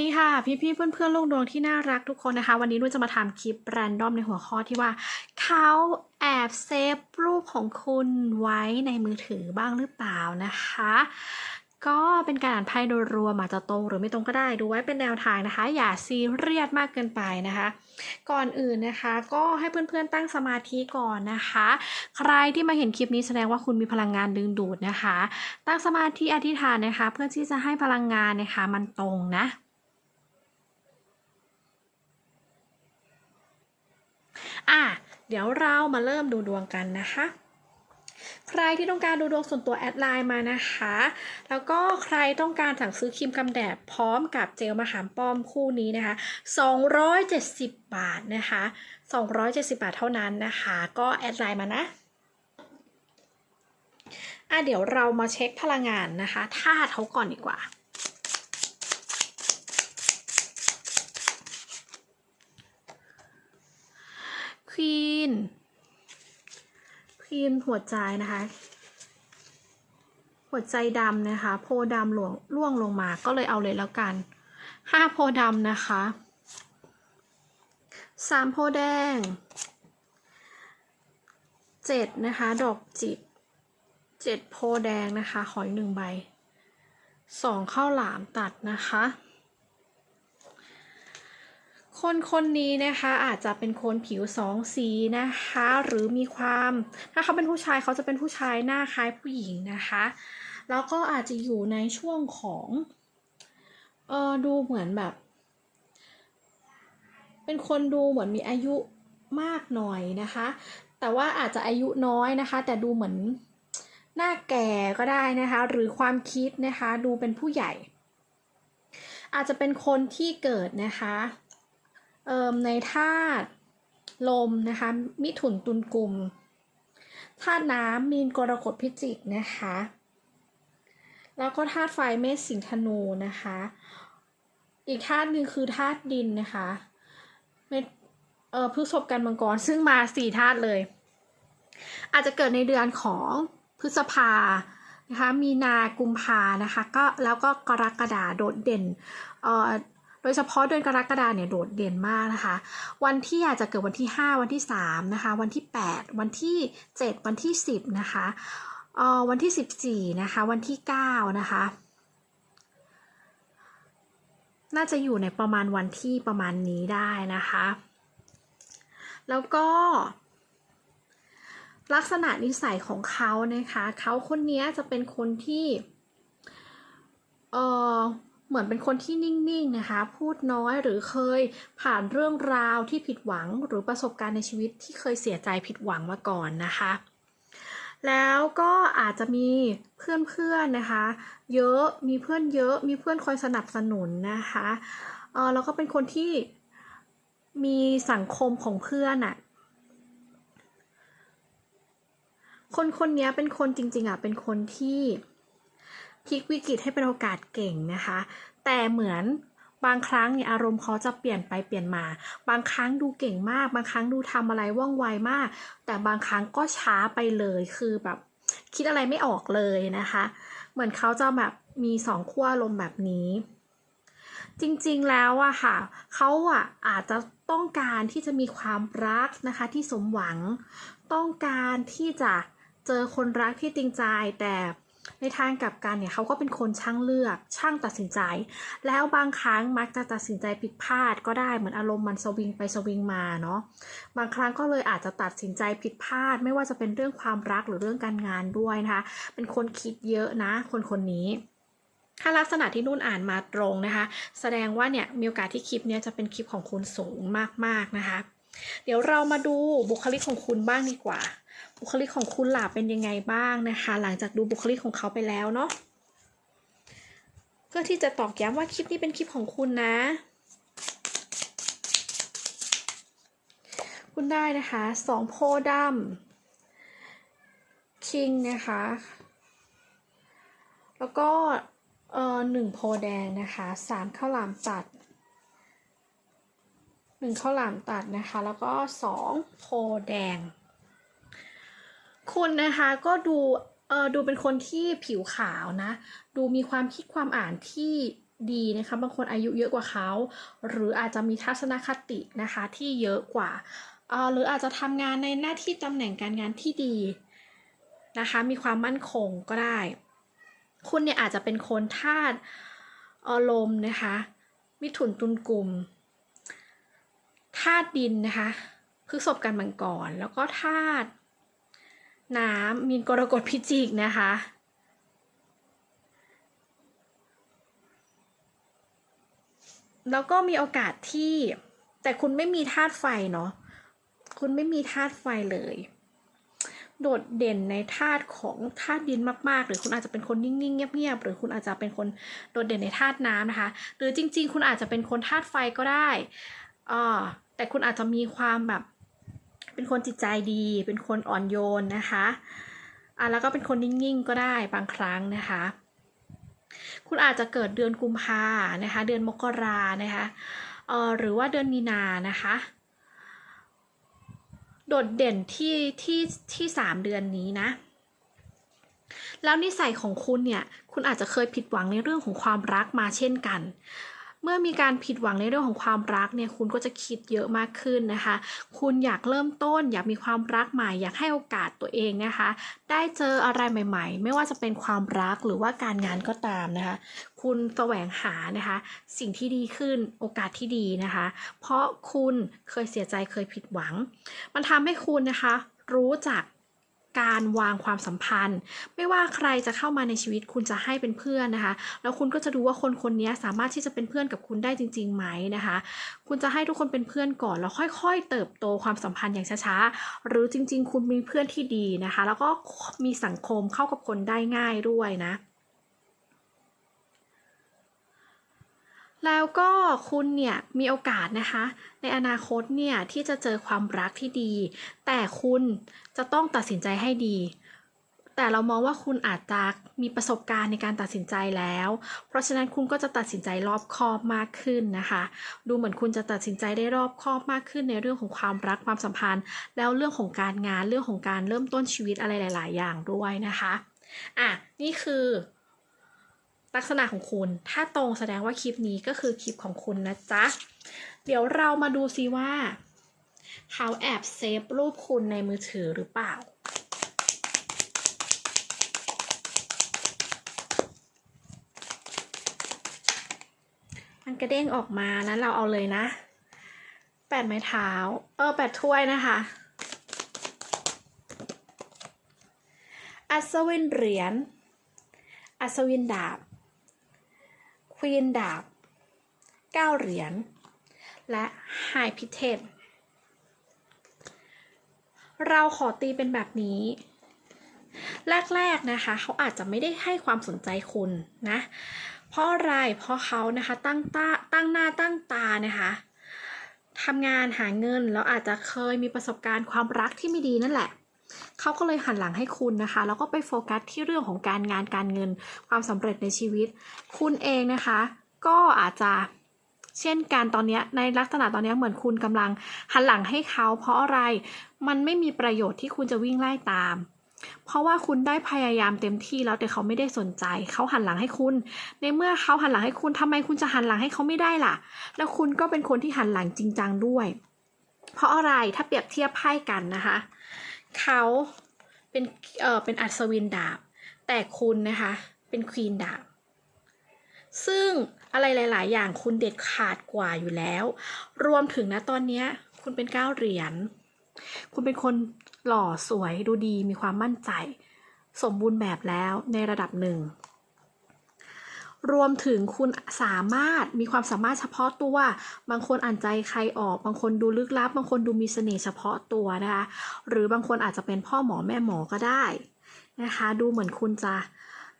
ดีค่ะ พี่ๆเพื่อนๆลูกดวงที่น่ารักทุกคนนะคะ วันนี้นุ้ยจะมาทำคลิปแรนดอมในหัวข้อที่ว่า เขาแอบเซฟรูปของคุณไว้ในมือถือบ้างหรือเปล่านะคะ ก็เป็นการอ่านไพ่โดยรวมอาจจะตรงหรือไม่ตรงก็ได้ดูไว้เป็นแนวทางนะคะ อย่าซีเรียสมากเกินไปนะคะ ก่อนอื่นนะคะ ก็ให้เพื่อนๆตั้งสมาธิก่อนนะคะ ใครที่มาเห็นคลิปนี้แสดงว่าคุณมีพลังงานดึงดูดนะคะ ตั้งสมาธิอธิษฐานนะคะ เพื่อที่จะให้พลังงานนะคะมันตรงนะ อะเดี๋ยวเรามาเริ่มดูดวงกันนะคะ ใครที่ต้องการดูดวงส่วนตัวแอดไลน์มานะคะ แล้วก็ใครต้องการสั่งซื้อครีมกันแดดพร้อมกับเจลมะขามป้อมคู่นี้นะคะ 270 บาทนะคะ 270 บาทเท่านั้นนะคะ ก็แอดไลน์มานะอะเดี๋ยวเรามาเช็คพลังงานนะคะธาตุเขาก่อนดีกว่า ควีนควีนหัวใจนะคะ หัวใจดำนะคะ โพดำหลวงล่วงลงมาก็เลยเอาเลยแล้วกันห้าโพดำนะคะสามโพแดงเจ็ดนะคะ ดอกจิบเจ็ดโพแดงนะคะ ขออีกหนึ่งใบสองข้าวหลามตัดนะคะ คนคนนี้นะคะอาจจะเป็นคนผิวสองสีนะคะ หรือมีความ ถ้าเขาเป็นผู้ชายเขาจะเป็นผู้ชายหน้าคล้ายผู้หญิงนะคะ แล้วก็อาจจะอยู่ในช่วงของเออดูเหมือนแบบ เป็นคนดูเหมือนมีอายุมากหน่อยนะคะ แต่ว่าอาจจะอายุน้อยนะคะ แต่ดูเหมือนหน้าแก่ก็ได้นะคะ หรือความคิดนะคะ ดูเป็นผู้ใหญ่ อาจจะเป็นคนที่เกิดนะคะ เอ่มในธาตุลมนะคะมิถุนตุลกุมธาตุน้ำมีนกรกฎพิจิกนะคะ แล้วก็ธาตุไฟเมษสิงห์ธนูนะคะ อีกธาตุหนึ่งคือธาตุดินนะคะเมษเอ่อพฤษภกันมังกรซึ่งมาสี่ธาตุเลย อาจจะเกิดในเดือนของพฤษภานะคะมีนากุมภานะคะก็แล้วก็กรกฎาโดดเด่นเอ่อ ดยเฉพาะเดือนกรกฎาเนี่ยโดดเด่นมากนะคะ วันที่อาจจะเกิดวันที่ 5 วันที่3นะคะ วันที่ 8 วันที่ 7 วันที่ 10 นะคะออวันที่ 14 นะคะ วันที่ 9 นะคะ น่าจะอยู่ในประมาณวันที่ประมาณนี้ได้นะคะ แล้วก็ลักษณะนิสัยของเขานะคะ เขาคนนี้จะเป็นคนที่ เออ เหมือนเป็นคนที่นิ่งๆนะคะ พูดน้อยหรือเคยผ่านเรื่องราวที่ผิดหวัง หรือประสบการณ์ในชีวิตที่เคยเสียใจผิดหวังมาก่อนนะคะ แล้วก็อาจจะมีเพื่อนๆนะคะ เยอะมีเพื่อนเยอะมีเพื่อนคอยสนับสนุนนะคะเออแล้วก็เป็นคนที่มีสังคมของเพื่อนอะคนคนนี้เป็นคนจริงๆอะเป็นคนที่ พลิกวิกฤตให้เป็นโอกาสเก่งนะคะ แต่เหมือนบางครั้งเนี่ยอารมณ์เขาจะเปลี่ยนไปเปลี่ยนมา บางครั้งดูเก่งมาก บางครั้งดูทำอะไรว่องไวมาก แต่บางครั้งก็ช้าไปเลยคือแบบคิดอะไรไม่ออกเลยนะคะ เหมือนเขาจะแบบมีสองขั้วอารมแบบนี้ จริงๆแล้วอะค่ะเขาอะอาจจะต้องการที่จะมีความรักนะคะที่สมหวัง ต้องการที่จะเจอคนรักที่จริงใจแต่ ในทางกลับกันเนี่ยเขาก็เป็นคนช่างเลือก ช่างตัดสินใจ แล้วบางครั้งมักจะตัดสินใจผิดพลาดก็ได้เหมือนอารมณ์มันสวิงไปสวิงมาเนาะบางครั้งก็เลยอาจจะตัดสินใจผิดพลาด ไม่ว่าจะเป็นเรื่องความรักหรือเรื่องการงานด้วยนะคะ เป็นคนคิดเยอะนะ คนคนนี้ถ้าลักษณะที่นุ่นอ่านมาตรงนะคะ แสดงว่าเนี่ยมีโอกาสที่คลิปเนี้ยจะเป็นคลิปของคุณสูงมากๆนะคะ เดี๋ยวเรามาดูบุคลิกของคุณบ้างดีกว่า บุคลิกของคุณล่ะเป็นยังไงบ้างนะคะ หลังจากดูบุคลิกของเขาไปแล้วเนาะเพื่อที่จะตอกย้ำว่าคลิปนี้เป็นคลิปของคุณนะ คุณได้นะคะสองโพดำคิงนะคะ แล้วก็เอ่อหนึ่งโพแดงนะคะสามข้าวหลามตัด หนึ่งข้าวหลามตัดนะคะ แล้วก็สองโพแดง คุณนะคะก็ดูเออดูเป็นคนที่ผิวขาวนะ ดูมีความคิดความอ่านที่ดีนะคะ บางคนอายุเยอะกว่าเขา หรืออาจจะมีทัศนคตินะคะที่เยอะกว่าเออหรืออาจจะทำงานในหน้าที่ตำแหน่งการงานที่ดีนะคะ มีความมั่นคงก็ได้ คุณเนี่ยอาจจะเป็นคนธาตุอารมณ์นะคะ มิถุนตุลกลุ่ม ธาตุดินนะคะพฤษภกันมังกร แล้วก็ธาตุน้ำมีนกรกฎพิจิกนะคะ แล้วก็มีโอกาสที่ แต่คุณไม่มีธาตุไฟเนาะคุณไม่มีธาตุไฟเลย โดดเด่นในธาตุของธาตุดินมากๆ หรือคุณอาจจะเป็นคนนิ่งๆ เงียบๆ หรือคุณอาจจะเป็นคนโดดเด่นในธาตุน้ำนะคะ หรือจริง ๆ คุณอาจจะเป็นคนธาตุไฟก็ได้อ่า แต่คุณอาจจะมีความแบบ เป็นคนจิตใจดี เป็นคนอ่อนโยนนะคะอะแล้วก็เป็นคนนิ่งๆก็ได้บางครั้งนะคะ คุณอาจจะเกิดเดือนกุมภานะคะ เดือนมกรานะคะเอ่อหรือว่าเดือนมีนานะคะ โดดเด่นที่ที่ที่สามเดือนนี้นะแล้วนิสัยของคุณเนี่ย คุณอาจจะเคยผิดหวังในเรื่องของความรักมาเช่นกัน เมื่อมีการผิดหวังในเรื่องของความรักเนี่ยคุณก็จะคิดเยอะมากขึ้นนะคะ คุณอยากเริ่มต้น อยากมีความรักใหม่ อยากให้โอกาสตัวเองนะคะ ได้เจออะไรใหม่ ๆ ไม่ว่าจะเป็นความรักหรือว่าการงานก็ตามนะคะ คุณแสวงหานะคะ สิ่งที่ดีขึ้นโอกาสที่ดีนะคะ เพราะคุณเคยเสียใจเคยผิดหวัง มันทำให้คุณนะคะ รู้จัก การวางความสัมพันธ์ ไม่ว่าใครจะเข้ามาในชีวิตคุณจะให้เป็นเพื่อนนะคะ แล้วคุณก็จะดูว่าคนคนนี้สามารถที่จะเป็นเพื่อนกับคุณได้จริง ๆ ไหมนะคะ คุณจะให้ทุกคนเป็นเพื่อนก่อนแล้วค่อยๆ เติบโตความสัมพันธ์อย่างช้าๆ หรือจริง ๆ คุณมีเพื่อนที่ดีนะคะ แล้วก็มีสังคมเข้ากับคนได้ง่ายด้วยนะ แล้วก็คุณเนี่ยมีโอกาสนะคะ ในอนาคตเนี่ยที่จะเจอความรักที่ดี แต่คุณจะต้องตัดสินใจให้ดี แต่เรามองว่าคุณอาจจะมีประสบการณ์ในการตัดสินใจแล้ว เพราะฉะนั้นคุณก็จะตัดสินใจรอบคอบมากขึ้นนะคะ ดูเหมือนคุณจะตัดสินใจได้รอบคอบมากขึ้นในเรื่องของความรักความสัมพันธ์ แล้วเรื่องของการงานเรื่องของการเริ่มต้นชีวิตอะไรหลาย ๆ อย่างด้วยนะคะอะนี่คือ ลักษณะของคุณ ถ้าตรงแสดงว่าคลิปนี้ก็คือคลิปของคุณนะจ๊ะ เดี๋ยวเรามาดูซิว่า เขาแอบเซฟรูปคุณในมือถือหรือเปล่า มันกระเด้งออกมานะเราเอาเลยนะ แปดไม้เท้า เออแปดถ้วยนะคะอัศวินเหรียญ อัศวินดาบ ควีนดาบเก้าเหรียญ และไฮพิเทนเราขอตีเป็นแบบนี้ แรกๆนะคะ เขาอาจจะไม่ได้ให้ความสนใจคุณนะ เพราะอะไร เพราะเขานะคะตั้งตาตั้งหน้าตั้งตานะคะทำงานหาเงินแล้วอาจจะเคยมีประสบการณ์ความรักที่ไม่ดีนั่นแหละ เขาก็เลยหันหลังให้คุณนะคะ แล้วก็ไปโฟกัสที่เรื่องของการงานการเงินความสำเร็จในชีวิต คุณเองนะคะ ก็อาจจะเช่นการตอนนี้ในลักษณะตอนนี้เหมือนคุณกำลังหันหลังให้เขาเพราะอะไรมันไม่มีประโยชน์ที่คุณจะวิ่งไล่ตาม เพราะว่าคุณได้พยายามเต็มที่แล้วแต่เขาไม่ได้สนใจ เขาหันหลังให้คุณ ในเมื่อเขาหันหลังให้คุณทำไมคุณจะหันหลังให้เขาไม่ได้ล่ะ แล้วคุณก็เป็นคนที่หันหลังจริงจังด้วย เพราะอะไรถ้าเปรียบเทียบไพ่กันนะคะ เขาเป็นเออเป็นอัศวินดาบ แต่คุณนะคะเป็นควีนดาบ ซึ่งอะไรหลาย ๆ อย่างคุณเด็ดขาดกว่าอยู่แล้ว รวมถึงนะตอนเนี้ยคุณเป็นเก้าเหรียญ คุณเป็นคนหล่อสวยดูดีมีความมั่นใจ สมบูรณ์แบบแล้วในระดับหนึ่ง รวมถึงคุณสามารถมีความสามารถเฉพาะตัว บางคนอ่านใจใครออก บางคนดูลึกลับ บางคนดูมีเสน่ห์เฉพาะตัวนะคะ หรือบางคนอาจจะเป็นพ่อหมอแม่หมอก็ได้นะคะ ดูเหมือนคุณจะ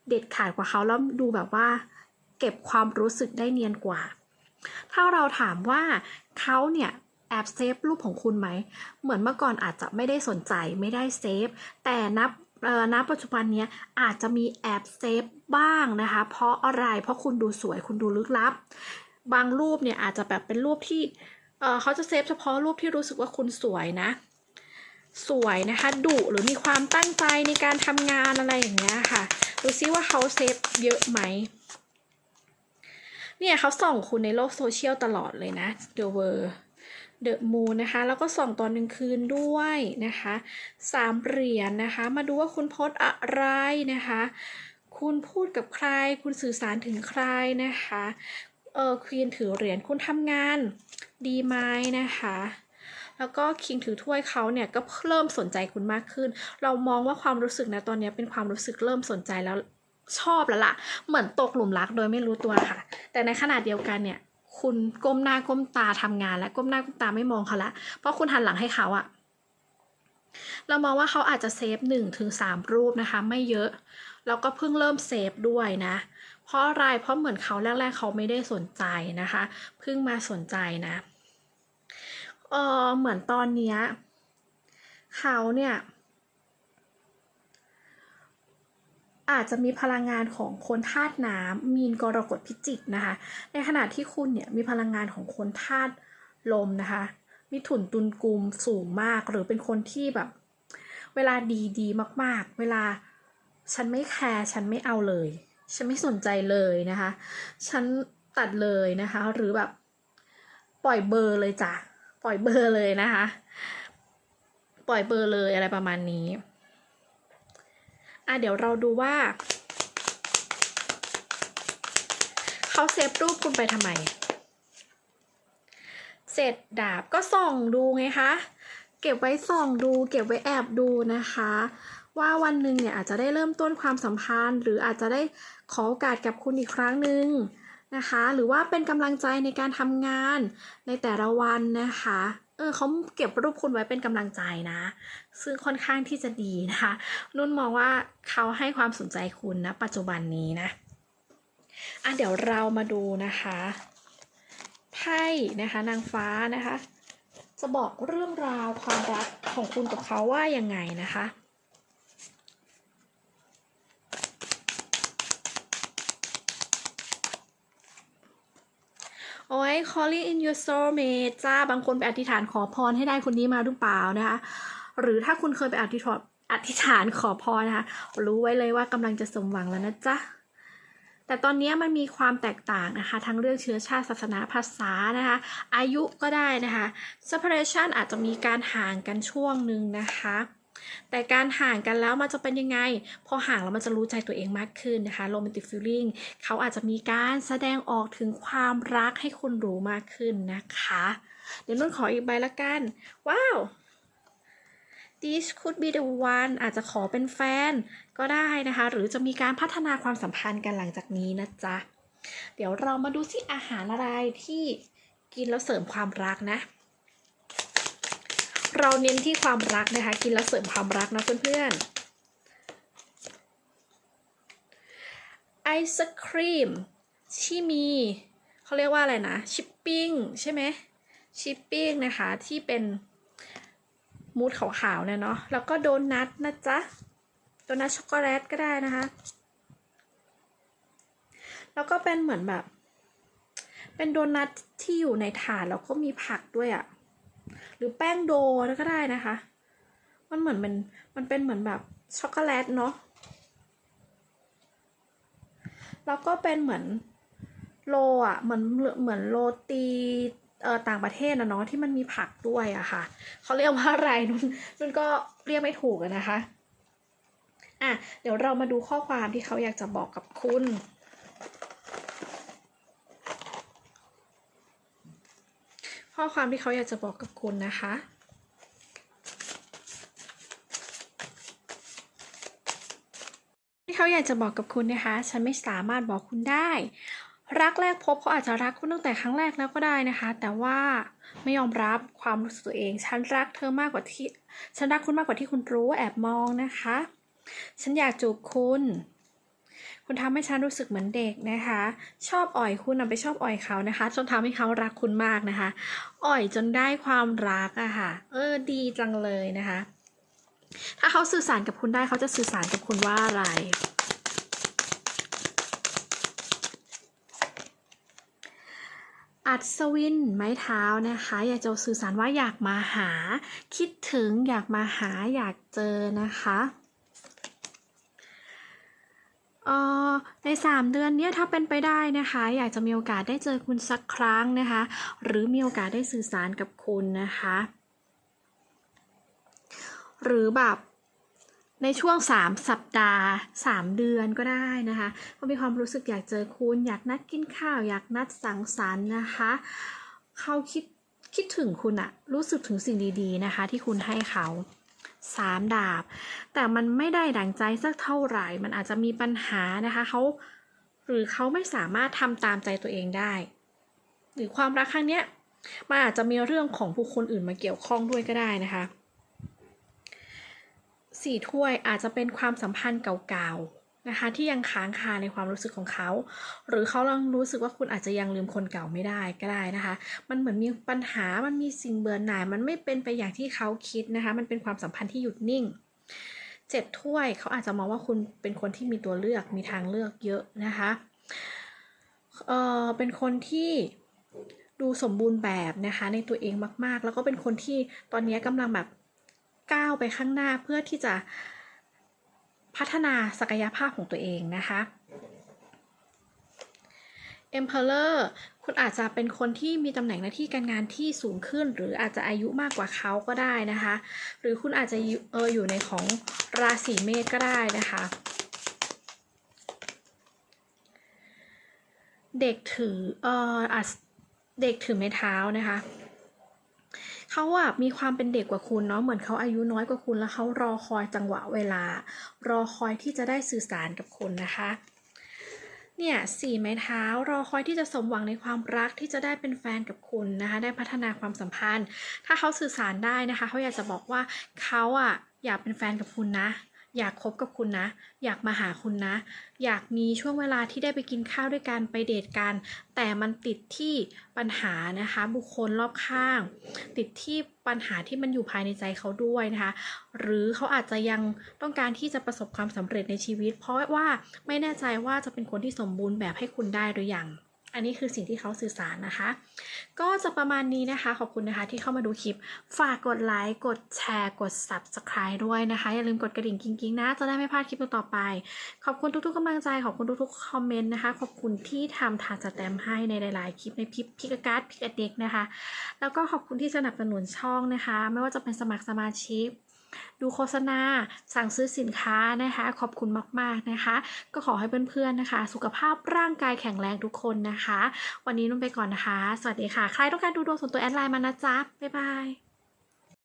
เด็ดขาดกว่าเขาแล้วดูแบบว่า เก็บความรู้สึกได้เนียนกว่า ถ้าเราถามว่าเขาเนี่ยแอบเซฟรูปของคุณไหม เหมือนเมื่อก่อนอาจจะไม่ได้สนใจไม่ได้เซฟ แต่นับ เออณปัจจุบันเนี้ยอาจจะมีแอบเซฟบ้างนะคะ เพราะอะไรเพราะคุณดูสวยคุณดูลึกลับ บางรูปเนี่ยอาจจะแบบเป็นรูปที่เออเขาจะเซฟเฉพาะรูปที่รู้สึกว่าคุณสวยนะ สวยนะคะดุหรือมีความตั้งใจในการทำงานอะไรอย่างเงี้ยค่ะดูซิว่าเขาเซฟเยอะไหมเนี่ยเขาส่องคุณในโลกโซเชียลตลอดเลยนะเดอะเวอร์ The World The Moon นะคะแล้วก็ส่องตอนกลางคืนด้วยนะคะสามเหรียญนะคะ มาดูว่าคุณโพสต์อะไรนะคะ คุณพูดกับใคร คุณสื่อสารถึงใครนะคะเออควีนถือเหรียญคุณทำงานดีไหมนะคะแล้วก็คิงถือถ้วยเขาเนี่ยก็เริ่มสนใจคุณมากขึ้น เรามองว่าความรู้สึกนะตอนนี้เป็นความรู้สึกเริ่มสนใจแล้วชอบแล้วล่ะ เหมือนตกหลุมรักโดยไม่รู้ตัวค่ะ แต่ในขณะเดียวกันเนี่ย คุณก้มหน้าก้มตาทำงานและก้มหน้าก้มตาไม่มองเขาละเพราะคุณหันหลังให้เขาอะเรามองว่าเขาอาจจะเซฟหนึ่งถึงสามรูปนะคะ ไม่เยอะแล้วก็เพิ่งเริ่มเซฟด้วยนะ เพราะอะไรเพราะเหมือนเขาแรก ๆ เขาไม่ได้สนใจนะคะเพิ่งมาสนใจนะเออเหมือนตอนเนี้ยเขาเนี่ย อาจจะมีพลังงานของคนธาตุน้ำมีนกรกฎพิจิกนะคะ ในขณะที่คุณเนี่ยมีพลังงานของคนธาตุลมนะคะมีถุนตุนกุมสูงมาก หรือเป็นคนที่แบบ เวลาดีดีมากๆ เวลาฉันไม่แคร์ฉันไม่เอาเลย ฉันไม่สนใจเลยนะคะ ฉันตัดเลยนะคะ หรือแบบปล่อยเบอร์เลยจ้ะปล่อยเบอร์เลยนะคะ ปล่อยเบอร์เลยอะไรประมาณนี้ อะเดี๋ยวเราดูว่า เขาเซฟรูปคุณไปทำไม เสร็จดาบก็ส่องดูไงคะ เก็บไว้ส่องดู เก็บไว้แอบดูนะคะ ว่าวันหนึ่งเนี่ยอาจจะได้เริ่มต้นความสัมพันธ์ หรืออาจจะได้ขอโอกาสกับคุณอีกครั้งหนึ่งนะคะ หรือว่าเป็นกำลังใจในการทำงานในแต่ละวันนะคะ เออเขาเก็บรูปคุณไว้เป็นกำลังใจนะ ซึ่งค่อนข้างที่จะดีนะคะนุ่นมองว่าเขาให้ความสนใจคุณนะ ปัจจุบันนี้นะอะเดี๋ยวเรามาดูนะคะไพ่นะคะนางฟ้านะคะ จะบอกเรื่องราวความรักของคุณกับเขาว่ายังไงนะคะ โอ้ย calling in your soulmate จ้า บางคนไปอธิษฐานขอพรให้ได้คนนี้มาหรือเปล่านะคะ หรือถ้าคุณเคยไปอธิษฐานอธิษฐานขอพรนะคะ รู้ไว้เลยว่ากำลังจะสมหวังแล้วนะจ๊ะ แต่ตอนนี้มันมีความแตกต่างนะคะ ทั้งเรื่องเชื้อชาติศาสนาภาษานะคะ อายุก็ได้นะคะ separation อาจจะมีการห่างกันช่วงหนึ่งนะคะ แต่การห่างกันแล้วมันจะเป็นยังไง พอห่างแล้วมันจะรู้ใจตัวเองมากขึ้นนะคะ romantic feeling เขาอาจจะมีการแสดงออกถึงความรักให้คุณรู้มากขึ้นนะคะ เดี๋ยวนุ่นขออีกใบละกัน ว้าว this could be the one อาจจะขอเป็นแฟนก็ได้นะคะ หรือจะมีการพัฒนาความสัมพันธ์กันหลังจากนี้นะจ๊ะ เดี๋ยวเรามาดูสิอาหารอะไรที่กินแล้วเสริมความรักนะ เราเน้นที่ความรักนะคะ กินแล้วเสริมความรักนะเพื่อนๆไอศครีมที่มีเขาเรียกว่าอะไรนะชิปปิ้งใช่ไหมชิปปิ้งนะคะที่เป็นมูดขาวๆเนี่ยเนาะแล้วก็โดนัทนะจ๊ะโดนัทช็อกโกแลตก็ได้นะคะ แล้วก็เป็นเหมือนแบบ เป็นโดนัทที่อยู่ในถาดแล้วก็มีผักด้วยอะ่ะ หรือแป้งโดก็ได้นะคะ มันเหมือนเป็นมันเป็นเหมือนแบบช็อกโกแลตเนาะแล้วก็เป็นเหมือนโลอะเหมือนเหมือนโรตีเอ่อต่างประเทศนะเนาะที่มันมีผักด้วยอะค่ะเขาเรียกว่าอะไรนุ่นนุ่นก็เรียกไม่ถูกนะคะอะเดี๋ยวเรามาดูข้อความที่เขาอยากจะบอกกับคุณ ข้อความที่เขาอยากจะบอกกับคุณนะคะที่เขาอยากจะบอกกับคุณนะคะ ฉันไม่สามารถบอกคุณได้ รักแรกพบเขาอาจจะรักคุณตั้งแต่ครั้งแรกแล้วก็ได้นะคะ แต่ว่าไม่ยอมรับความรู้สึกตัวเอง ฉันรักเธอมากกว่าที่ ฉันรักคุณมากกว่าที่คุณรู้แอบมองนะคะ ฉันอยากจูบคุณ คุณทำให้ฉันรู้สึกเหมือนเด็กนะคะ ชอบอ่อยคุณนะไปชอบอ่อยเขานะคะจนทำให้เขารักคุณมากนะคะ อ่อยจนได้ความรักอะค่ะ เออดีจังเลยนะคะ ถ้าเขาสื่อสารกับคุณได้เขาจะสื่อสารกับคุณว่าอะไรอัศวินไม้เท้านะคะ อยากจะสื่อสารว่าอยากมาหา คิดถึงอยากมาหาอยากเจอนะคะ เอ่อใน 3 เดือนนี้ถ้าเป็นไปได้นะคะ อยากจะมีโอกาสได้เจอคุณสักครั้งนะคะ หรือมีโอกาสได้สื่อสารกับคุณนะคะ หรือแบบในช่วง 3 สัปดาห์ 3 เดือนก็ได้นะคะก็มีความรู้สึกอยากเจอคุณ อยากนัดกินข้าว อยากนัดสังสรรค์นะคะ เขาคิดคิดถึงคุณอะรู้สึกถึงสิ่งดีๆนะคะ ที่คุณให้เขา สามดาบ แต่มันไม่ได้ดังใจสักเท่าไหร่ มันอาจจะมีปัญหานะคะเขาหรือเขาไม่สามารถทำตามใจตัวเองได้ หรือความรักครั้งเนี้ยมันอาจจะมีเรื่องของผู้คนอื่นมาเกี่ยวข้องด้วยก็ได้นะคะสี่ถ้วยอาจจะเป็นความสัมพันธ์เก่าๆ นะคะที่ยังค้างคาในความรู้สึกของเขา หรือเขาลังรู้สึกว่าคุณอาจจะยังลืมคนเก่าไม่ได้ก็ได้นะคะ มันเหมือนมีปัญหามันมีสิ่งเบื่อหน่าย มันไม่เป็นไปอย่างที่เขาคิดนะคะ มันเป็นความสัมพันธ์ที่หยุดนิ่งเจ็ดถ้วยเขาอาจจะมองว่าคุณเป็นคนที่มีตัวเลือกมีทางเลือกเยอะนะคะเออเป็นคนที่ดูสมบูรณ์แบบนะคะในตัวเองมาก ๆ แล้วก็เป็นคนที่ตอนนี้กำลังแบบก้าวไปข้างหน้าเพื่อที่จะ พัฒนาศักยภาพของตัวเองนะคะ Emperor คุณอาจจะเป็นคนที่มีตำแหน่งหน้าที่การงานที่สูงขึ้น หรืออาจจะอายุมากกว่าเขาก็ได้นะคะ หรือคุณอาจจะอยู่เอออยู่ในของราศีเมษก็ได้นะคะ เด็กถือเอออะเด็กถือไม้เท้านะคะ เขาอะมีความเป็นเด็กกว่าคุณเนาะเหมือนเขาอายุน้อยกว่าคุณแล้วเขารอคอยจังหวะเวลา รอคอยที่จะได้สื่อสารกับคุณนะคะเนี่ยสี่ไม้เท้ารอคอยที่จะสมหวังในความรักที่จะได้เป็นแฟนกับคุณนะคะได้พัฒนาความสัมพันธ์ ถ้าเขาสื่อสารได้นะคะเขาอยากจะบอกว่าเขาอะอยากเป็นแฟนกับคุณนะ อยากคบกับคุณนะ อยากมาหาคุณนะ อยากมีช่วงเวลาที่ได้ไปกินข้าวด้วยกันไปเดทกัน แต่มันติดที่ปัญหานะคะ บุคคลรอบข้าง ติดที่ปัญหาที่มันอยู่ภายในใจเขาด้วยนะคะ หรือเขาอาจจะยังต้องการที่จะประสบความสำเร็จในชีวิต เพราะว่าไม่แน่ใจว่าจะเป็นคนที่สมบูรณ์แบบให้คุณได้หรือยัง อันนี้คือสิ่งที่เขาสื่อสารนะคะ ก็จะประมาณนี้นะคะ ขอบคุณนะคะที่เข้ามาดูคลิป ฝากกดไลค์ กดแชร์ กด subscribe ด้วยนะคะ อย่าลืมกดกระดิ่งกิ๊งๆนะ จะได้ไม่พลาดคลิปต่อไป ขอบคุณทุกๆกำลังใจ ขอบคุณทุกๆคอมเมนต์นะคะ ขอบคุณที่ทำทานสแตมให้ในหลายๆคลิปในพิปพิกการ์ดพิกเด็กนะคะ แล้วก็ขอบคุณที่สนับสนุนช่องนะคะ ไม่ว่าจะเป็นสมัครสมาชิก ดูโฆษณา สั่งซื้อสินค้านะคะ ขอบคุณมากๆนะคะ ก็ขอให้เพื่อนๆนะคะ สุขภาพร่างกายแข็งแรงทุกคนนะคะ วันนี้นุ่นไปก่อนนะคะ สวัสดีค่ะ ใครต้องการดูดวงส่วนตัวแอดไลน์มานะจ๊ะบ๊ายบาย